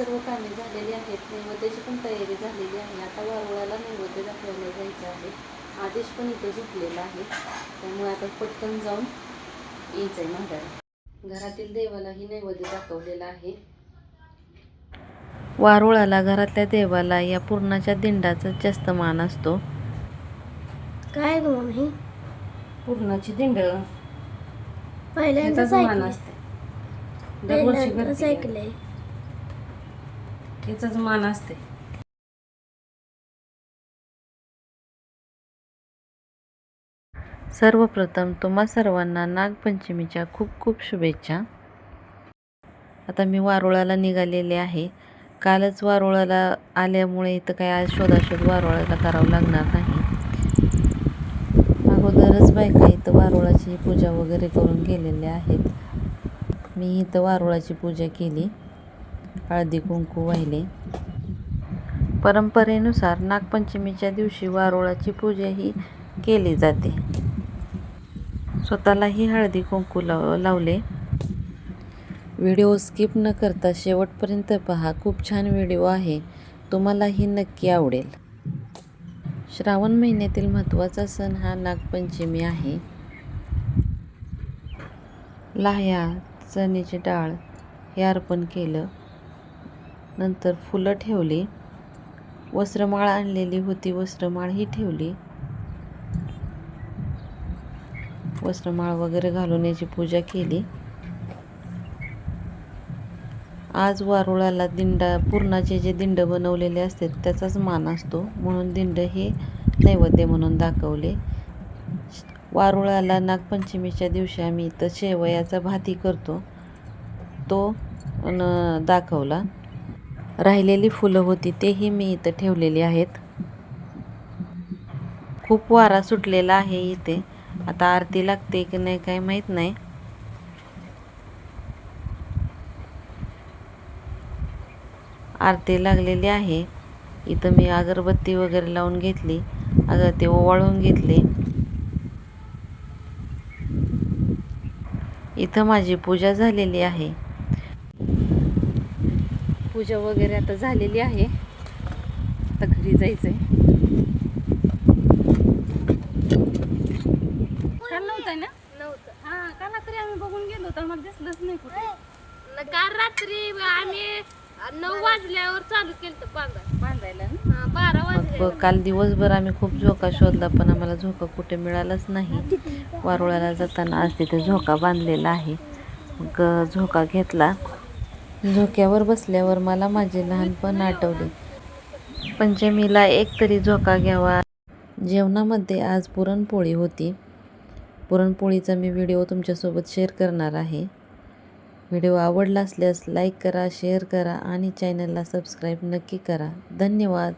सर्व कामे झालेली आहेत. नैवेद्याची पण तयारी झालेली आहे. आता वारुळाला नैवेद्य दाखवायला जायचं आहे. आदेश पण इथे झोपलेला आहे. त्यामुळे आता पटकन जाऊन यायचं आहे माघारी. घरातील देवालाही नैवेद्य दाखवलेला आहे. वारुळाला घरातल्या देवाला या पूर्णाच्या दिंडाचा जास्त मान असतो. काय ग मम्मी? पूर्णाची दिंड. पहिल्यांदाच मान असते. दरवर्षी ऐकलंय. याचाच मान असते. सर्वप्रथम तुम्हा सर्वांना नागपंचमीच्या खूप खूप शुभेच्छा. आता मी वारुळाला निघालेले आहे. कालच वारुळाला आल्यामुळे इथं काय आज शोधाशोध वारुळाला करावं लागणार नाही. अगोदरच बायका इथं वारुळाची पूजा वगैरे करून गेलेल्या आहेत. मी इथं वारुळाची पूजा केली. हळदी कुंकू वाहिले. परंपरेनुसार नागपंचमीच्या दिवशी वारुळाची पूजाही केली जाते. स्वतःलाही हळदी कुंकू लाव लावले. व्हिडिओ स्किप न करता शेवटपर्यंत पहा. खूप छान व्हिडिओ आहे. तुम्हालाही नक्की आवडेल. श्रावण महिन्यातील महत्त्वाचा सण हा नागपंचमी आहे. लाह्या चण्याची डाळ हे अर्पण केलं. नंतर फुलं ठेवली. वस्त्रमाळ आणलेली होती. वस्त्रमाळ ही ठेवली. वस्त्रमाळ वगैरे घालून याची पूजा केली. आज वारुळाला दिंडा पूर्णाचे जे दिंड बनवलेले असतात त्याचाच मान असतो. म्हणून दिंड हे नैवेद्य म्हणून दाखवले. वारुळाला नागपंचमीच्या दिवशी आम्ही इथं शेवयाचा भाती करतो. तो न दाखवला. राहिलेली फुलं होती तेही मी इथं ठेवलेली आहेत. खूप वारा सुटलेला आहे इथे. आता आरती लागते की नाही काही माहीत नाही. आरती लागलेली आहे. इथं मी अगरबत्ती वगैरे लावून घेतली. अगर ते ओवाळून घेतले. इथं माझी पूजा झालेली आहे. पूजा वगैरे आता झालेली आहे. आता घरी जायचंय. काल नव्हतं ना? नव्हतं. हा काल तरी आम्ही बघून गेलो तर मला दिसलंच नाही कुठे. न- काल रात्री आम्ही नऊ वाजल्यावर चालू केलं बांधा बांधायला ना? हा, बारा मग वाजले. काल दिवसभर आम्ही खूप झोका शोधला पण आम्हाला झोका कुठे मिळालाच नाही. वारुळाला जाताना आज तिथे झोका बांधलेला आहे. मग अ, झोका घेतला. झोक्यावर बसल्यावर मला माझे लहानपण आठवले. पंचमीला एक तरी झोका घ्यावा. जेवणामध्ये आज पुरणपोळी होती. पुरणपोळीचा मी व्हिडिओ तुमच्यासोबत शेअर करणार आहे. व्हिडिओ आवडला असल्यास लाईक करा शेअर करा आणि चॅनलला सबस्क्राईब नक्की करा. धन्यवाद.